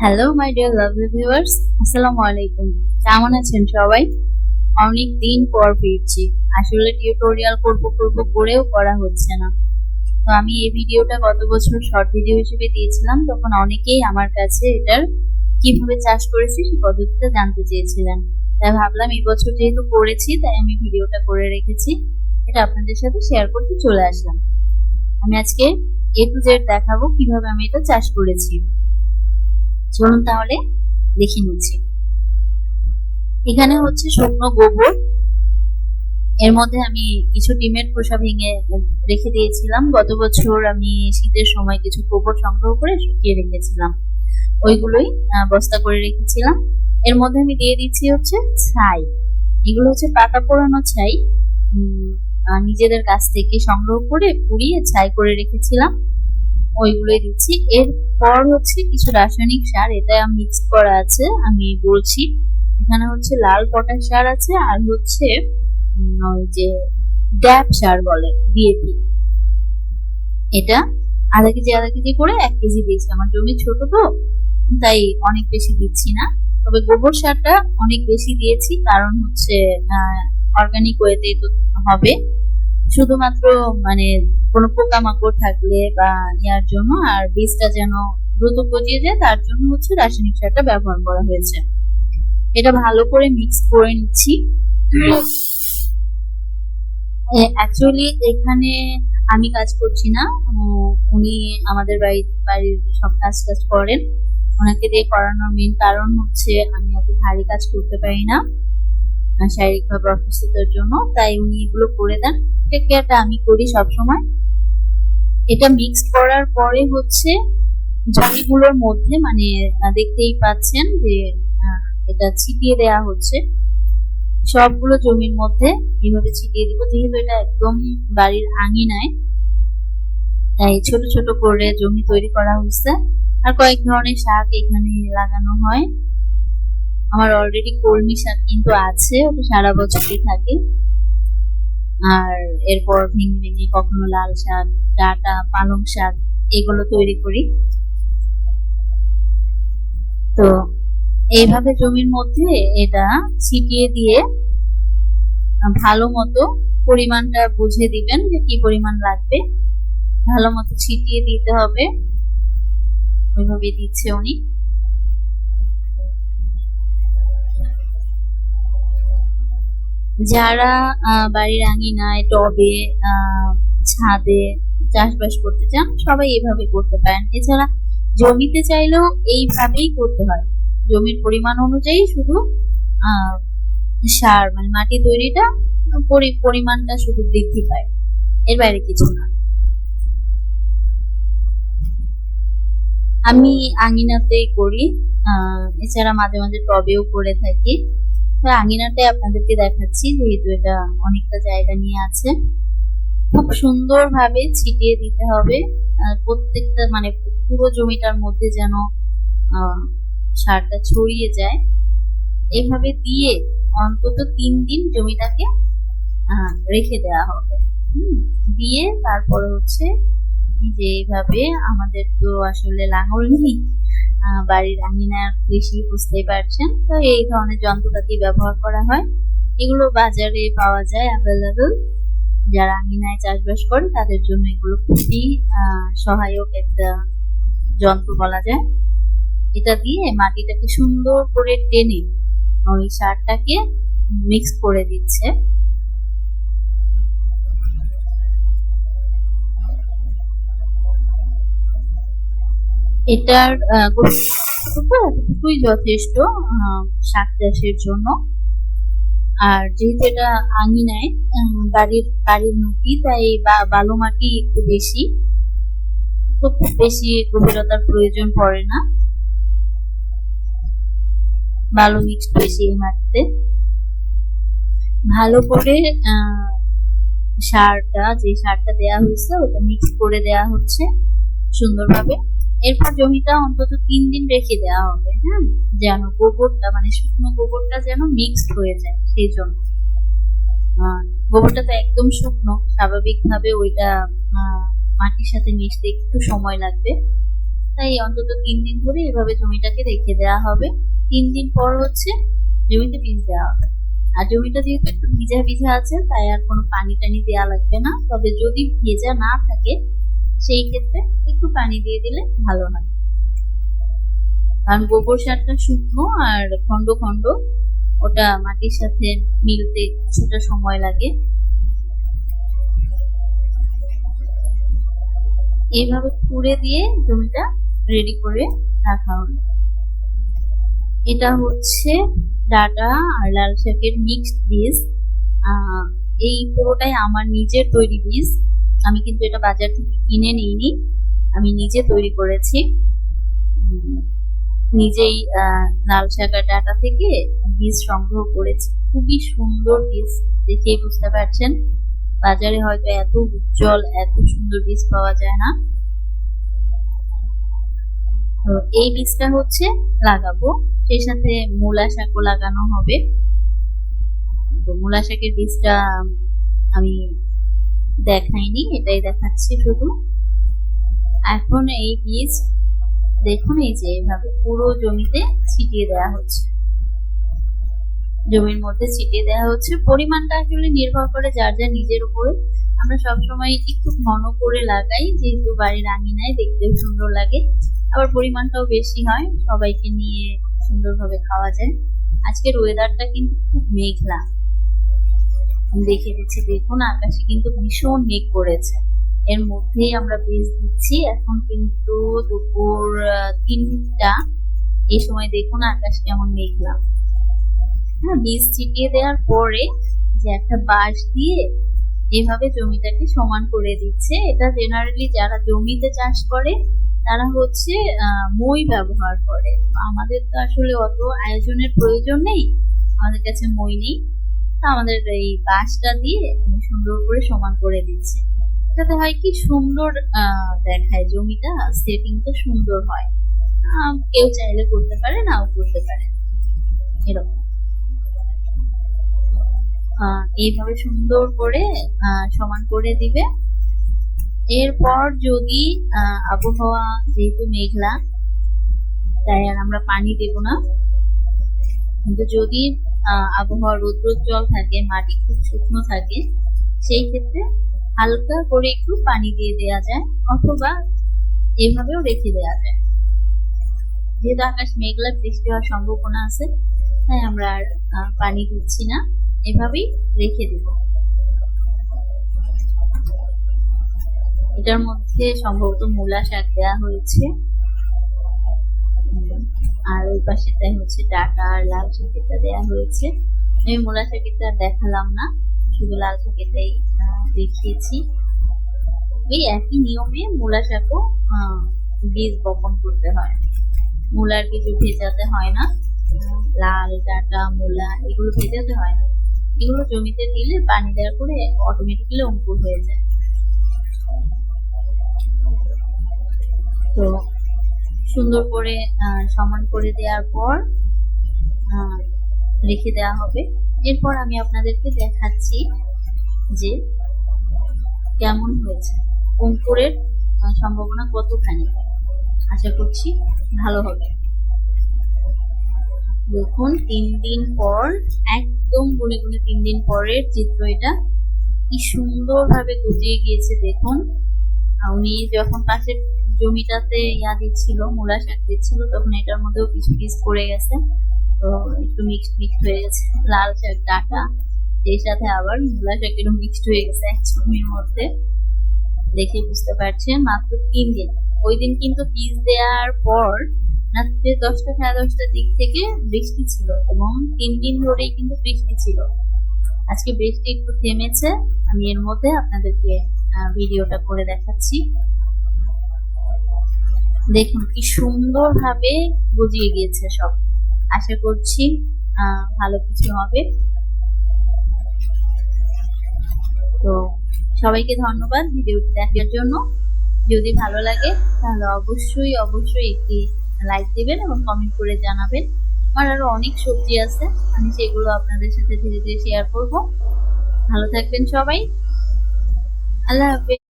Hello my dear lovely viewers আসসালামু আলাইকুম কেমন আছেন সবাই? অনেক দিন পর ফিরছি। আসলে টিউটোরিয়াল করব করব করেও করা হচ্ছে না। তো আমি এই ভিডিওটা গত বছর শর্ট ভিডিও হিসেবে দিয়েছিলাম। তখন অনেকেই আমার কাছে এটার কীভাবে চাষ করেছি সেই পদ্ধতিটা জানতে চেয়েছিলেন। তাই ভাবলাম এই বছর যেহেতু করেছি, তাই আমি ভিডিওটা করে রেখেছি। এটা আপনাদের সাথে শেয়ার করতে চলে আসলাম। আমি আজকে এ টু জেড দেখাবো কীভাবে আমি এটা চাষ করেছি। চলুন তাহলে দেখে নিচ্ছি। এখানে হচ্ছে শুকনো গোবর। এর মধ্যে আমি কিছু ডিমের খোসা ভেঙে রেখে দিয়েছিলাম। গত বছর আমি শীতের সময় কিছু গোবর সংগ্রহ করে শুকিয়ে রেখেছিলাম। ওইগুলোই বস্তা করে রেখেছিলাম। এর মধ্যে আমি দিয়ে দিচ্ছি হচ্ছে ছাই। এগুলো হচ্ছে পাতা পোড়ানো ছাই। নিজেদের কাছ থেকে সংগ্রহ করে পুড়িয়ে ছাই করে রেখেছিলাম। ওইগুলোই দিচ্ছি। এরপর হচ্ছে কিছু রাসায়নিক সার, এটা মিক্স করা আছে, আমি বলছি। এখানে হচ্ছে লাল পটাশ সার আছে, আর হচ্ছে ওই যে ড্যাপ সার বলে ডিএপি এটা আধা কেজি আধা কেজি করে এক কেজি দিয়েছি। আমার জমি ছোট তো, তাই অনেক বেশি দিচ্ছি না। তবে গোবর সারটা অনেক বেশি দিয়েছি, কারণ হচ্ছে অর্গানিক ওয়েতে তো হবে। শুধুমাত্র মানে কোনো পোকামাকড় থাকলে বা ইয়ার জন্য, আর বীজটা যেন দ্রুত গজিয়ে যায়, তার জন্য হচ্ছে রাসায়নিক সারটা ব্যবহার করা হয়েছে। এটা ভালো করে মিক্স করে নিচ্ছি। অ্যাকচুয়ালি এখানে আমি কাজ করছি না। উনি আমাদের বাড়ি, বাড়ির সব কাজ টাজ করেন। ওনাকে দিয়ে করানোর মেন কারণ হচ্ছে আমি এত ভারী কাজ করতে পারি না, শারীরিকভাবে অসুস্থতার জন্য। তাই উনি এগুলো করে দেন। টেক কেয়ারটা আমি করি সব সময় এটা মিক্স করার পরে হচ্ছে জমিগুলোর মধ্যে মানে দেখতেই পাচ্ছেন যে এটা ছিটিয়ে দেয়া হচ্ছে। সবগুলো জমির মধ্যে এইভাবে ছিটিয়ে দিব, যেহেতু এটা একদম বাড়ির আঙিনায়, তাই ছোট ছোট করে জমি তৈরি করা হয়েছে। আর কয়েক ধরনের শাক এখানে লাগানো হয়। আমার অলরেডি কলমি শাক কিন্তু আছে, ওটা সারা বছরই থাকে। আর এরপর ভেঙে ভেঙে কখনো লাল শাক, ডাটা, পালং শাক এগুলো তৈরি করি। তো এইভাবে জমির মধ্যে এটা ছিটিয়ে দিয়ে ভালো মতো পরিমাণটা বুঝে দিবেন যে কি পরিমাণ লাগবে। ভালো মতো ছিটিয়ে দিতে হবে। ওইভাবে দিচ্ছে উনি। যারা বাড়ির আঙিনায়, টবে ছাদে চাষবাস করতে চান, সবাই এভাবে করতে পারেন। এছাড়া জমিতে চাইলেও এইভাবেই করতে হয়। জমির পরিমাণ অনুযায়ী শুধু সার মানে মাটি তৈরিটা পরিমাণটা শুধু বৃদ্ধি পায়। এর বাইরে কিছু না। আমি আঙিনাতেই করি এছাড়া মাঝে মাঝে টবেও করে থাকি। আঙিনাতে আপনাদেরকে দেখাচ্ছি যেহেতু এটা অনেকটা জায়গা নিয়ে আছে। খুব সুন্দরভাবে ছিটিয়ে দিতে হবে। প্রত্যেকটা মানে পুরো জমিটার মধ্যে যেন সারটা ছড়িয়ে যায়। এভাবে দিয়ে অন্তত তিন দিন জমিটাকে রেখে দেওয়া হবে। দিয়ে তারপরে হচ্ছে যে এইভাবে আমাদের তো আসলে লাঙল নেই। বাড়ির আঙিনার কৃষি বুঝতেই পারছেন। তো এই ধরনের যন্ত্রপাতি ব্যবহার করা হয়। এগুলো বাজারে পাওয়া যায় অ্যাভেলেবল যারা আঙিনায় চাষবাস করে, তাদের জন্য এগুলো খুবই সহায়ক একটা যন্ত্র বলা যায়। এটা দিয়ে মাটিটাকে সুন্দর করে টেনে ওই সারটাকে মিক্স করে দিচ্ছে। এটার খুবই যথেষ্ট শাক চাষের জন্য। আর যেহেতু এটা আঙিনায় বাড়ির বাড়ির মাটি, তাই বা, বালু মাটি একটু বেশি। খুব বেশি গভীরতার প্রয়োজন পড়ে না। বালু মিক্স বেশি এই মাটিতে। ভালো করে সারটা, যে সারটা দেয়া হয়েছে, ওটা মিক্স করে দেয়া হচ্ছে সুন্দরভাবে। এরপর জমিটা অন্তত তিন দিন রেখে দেওয়া হবে হ্যাঁ? যেন গোবরটা মানে শুকনো গোবরটা যেন মিক্সড হয়ে যায়, সেই জন্য। গোবরটা তো একদম শুকনো, স্বাভাবিকভাবে ওইটা মাটির সাথে মিশতে একটু সময় লাগবে। তাই অন্তত তিন দিন ধরে এভাবে জমিটাকে রেখে দেওয়া হবে। তিন দিন পর হচ্ছে জমিতে বীজ দেওয়া হবে। আর জমিটা যেহেতু একটু ভিজা ভিজা আছে, তাই আর কোনো পানি টানি দেওয়া লাগবে না। তবে যদি ভেজা না থাকে সেই ক্ষেত্রে একটু পানি দিয়ে দিলে ভালো হয়। কারণ গোবর সারটা শুকনো আর খন্ড খন্ড, ওটা মাটির সাথে মিলতে কিছুটা সময় লাগে। এইভাবে খুঁড়ে দিয়ে জমিটা রেডি করে রাখা হলো। এটা হচ্ছে ডাটা আর লাল শাকের মিক্সড বীজ এই পুরোটাই আমার নিজের তৈরি বীজ আমি কিন্তু এটা বাজার থেকে কিনে নিইনি। আমি নিজে তৈরি করেছি। নিজেই লাল আর ডাটা থেকে বীজ সংগ্রহ করেছি। খুবই সুন্দর বীজ, দেখেই বুঝতে পারছেন। বাজারে হয়তো এত উজ্জ্বল, এত সুন্দর বীজ পাওয়া যায় না। তো এই বীজটা হচ্ছে লাগাবো। সেই সাথে মূলা শাকও লাগানো হবে। তো মূলা শাকের বীজটা আমি দেখাইনি এটাই দেখাচ্ছি শুধু। এখন এই বীজ, দেখুন এই যে এইভাবে পুরো জমিতে ছিটিয়ে দেওয়া হচ্ছে। জমির মধ্যে ছিটিয়ে দেওয়া হচ্ছে। পরিমাণটা আসলে নির্ভর করে যার যার নিজের উপরে। আমরা সবসময় একটু ঘন করে লাগাই, যেহেতু বাড়ির আঙিনায় দেখতেও সুন্দর লাগে। আবার পরিমাণটাও বেশি হয়, সবাইকে নিয়ে সুন্দরভাবে খাওয়া যায়। আজকের ওয়েদারটা কিন্তু খুব মেঘলা। দেখে দিচ্ছি দেখুন আকাশে কিন্তু ভীষণ মেঘ করেছে। এর মধ্যেই আমরা বীজ দিচ্ছি, এখন কিন্তু দুপুর তিনটা। এই সময় দেখুন আকাশ কেমন মেঘলা। হ্যাঁ বীজ ছিটিয়ে দেওয়ার পরে যে একটা বাঁশ দিয়ে এভাবে জমিটাকে সমান করে দিচ্ছে, এটা জেনারেলি যারা জমিতে চাষ করে, তারা হচ্ছে মই ব্যবহার করে। আমাদের তো আসলে অত আয়োজনের প্রয়োজন নেই, আমাদের কাছে মই নেই। আমাদের এই বাঁশটা দিয়ে সুন্দর করে সমান করে দিচ্ছে। যাতে হয় কি সুন্দর দেখায় জমিটা সেটিংটা সুন্দর হয়। কেউ চাইলে করতে পারে, নাও করতে পারে। এরকম। এইভাবে সুন্দর করে সমান করে দিবে। এরপর যদি আবহাওয়া যেহেতু মেঘলা, তাই আর আমরা পানি দেব না। কিন্তু যদি আবহাওয়া রৌদ্রোজ্জ্বল থাকে, মাটি খুব শুকনো থাকে, সেই ক্ষেত্রে হালকা করে একটু পানি দিয়ে দেওয়া যায় অথবা এভাবেও রেখে দেওয়া যায়। যেহেতু আকাশ মেঘলা, বৃষ্টি হওয়ার সম্ভাবনা আছে, তাই আমরা আর পানি দিচ্ছি না, এভাবেই রেখে দেব। এটার মধ্যে সম্ভবত মূলা শাক দেওয়া হয়েছে। আর ওই পাশেটাই হচ্ছে ডাটা আর লাল শাকেরটা দেওয়া হয়েছে। আমি মূলা শাকেরটা দেখালাম না শুধু লাল আহ, দেখিয়েছি। এই একই নিয়মে মূলা আহ, বীজ বপন করতে হয়। মূলার কিছু ভেজাতে হয় না। লাল ডাটা মূলা এগুলো ভেজাতে হয় না। এগুলো জমিতে দিলে পানি দেওয়ার পরে অটোমেটিক্যালি অঙ্কুর হয়ে যায়। তো সুন্দর করে সমান করে দেওয়ার পর রেখে দেওয়া হবে। এরপর আমি আপনাদেরকে দেখাচ্ছি যে কেমন হয়েছে। অঙ্কুরের সম্ভাবনা কতখানি? আশা করছি ভালো হবে। দেখুন, তিন দিন পর, একদম গুনে গুনে তিন দিন পরের চিত্র এটা। কি সুন্দর ভাবে গজিয়ে গিয়েছে, দেখুন। উনি যখন পাশের জমিটাতে ইয়া দিচ্ছিল, মূলা শাক দিচ্ছিল, তখন এটার মধ্যেও কিছু পিস পড়ে গেছে। তো একটু মিক্সড মিক্সড হয়ে গেছে। লাল শাক, ডাটা, সেই সাথে আবার মূলা শাকেরও মিক্সড হয়ে গেছে এক জমির মধ্যে। দেখে বুঝতে পারছেন, মাত্র তিন দিন। ওই দিন কিন্তু পিস দেওয়ার পর রাত্রে দশটা, সাড়ে দশটার দিক থেকে বৃষ্টি ছিল এবং তিন দিন ধরেই কিন্তু বৃষ্টি ছিল। আজকে বৃষ্টি একটু থেমেছে, আমি এর মধ্যে আপনাদেরকে ভিডিওটা করে দেখাচ্ছি। দেখুন, কি সুন্দর ভাবে বুঝিয়ে গিয়েছে সব। আশা করছি ভালো কিছু হবে। তো সবাইকে ধন্যবাদ ভিডিওটি দেখার জন্য। যদি ভালো লাগে, তাহলে অবশ্যই অবশ্যই একটি লাইক দিবেন এবং কমেন্ট করে জানাবেন। আমার আরও অনেক সবজি আছে, আমি সেগুলো আপনাদের সাথে ধীরে ধীরে শেয়ার করব। ভালো থাকবেন সবাই। আল্লাহ হাফেজ।